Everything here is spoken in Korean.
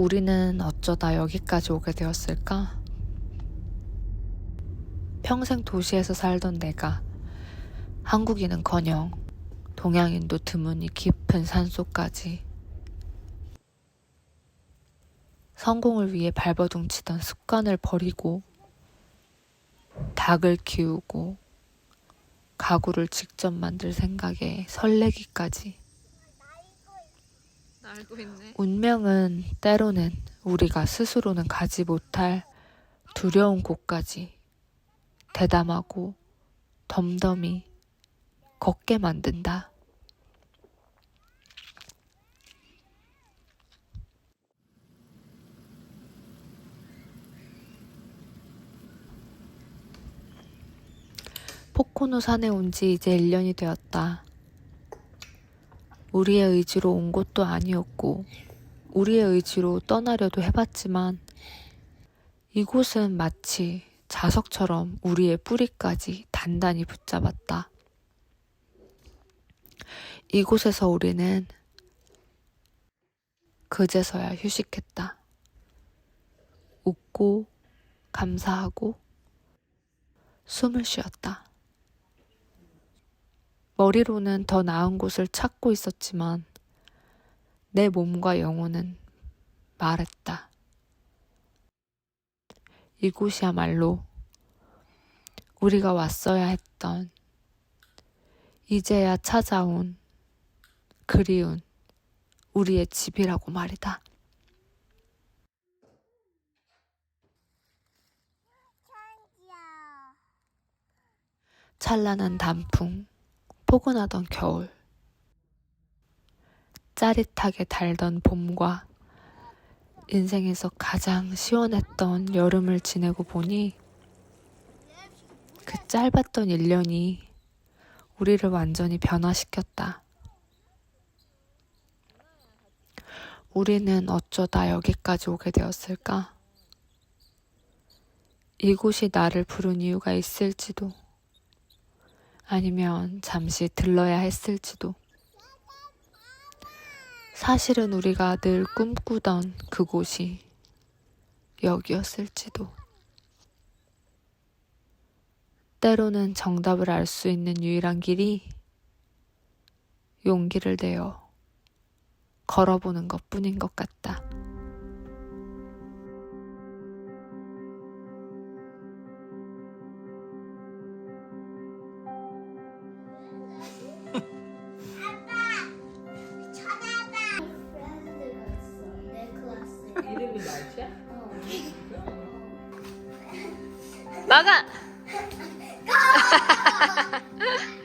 우리는 어쩌다 여기까지 오게 되었을까? 평생 도시에서 살던 내가 한국인은 커녕 동양인도 드문이 깊은 산속까지 성공을 위해 발버둥치던 습관을 버리고 닭을 키우고 가구를 직접 만들 생각에 설레기까지. 운명은 때로는 우리가 스스로는 가지 못할 두려운 곳까지 대담하고 덤덤히 걷게 만든다. 포코노 산에 온 지 이제 1년이 되었다. 우리의 의지로 온 곳도 아니었고, 우리의 의지로 떠나려도 해봤지만, 이곳은 마치 자석처럼 우리의 뿌리까지 단단히 붙잡았다. 이곳에서 우리는 그제서야 휴식했다. 웃고, 감사하고, 숨을 쉬었다. 머리로는 더 나은 곳을 찾고 있었지만 내 몸과 영혼은 말했다. 이곳이야말로 우리가 왔어야 했던 이제야 찾아온 그리운 우리의 집이라고 말이다. 찬란한 단풍, 포근하던 겨울, 짜릿하게 달던 봄과 인생에서 가장 시원했던 여름을 지내고 보니 그 짧았던 1년이 우리를 완전히 변화시켰다. 우리는 어쩌다 여기까지 오게 되었을까? 이곳이 나를 부른 이유가 있을지도, 아니면 잠시 들러야 했을지도. 사실은 우리가 늘 꿈꾸던 그곳이 여기였을지도. 때로는 정답을 알 수 있는 유일한 길이 용기를 내어 걸어보는 것 뿐인 것 같다. 이름이 날치야? 막아!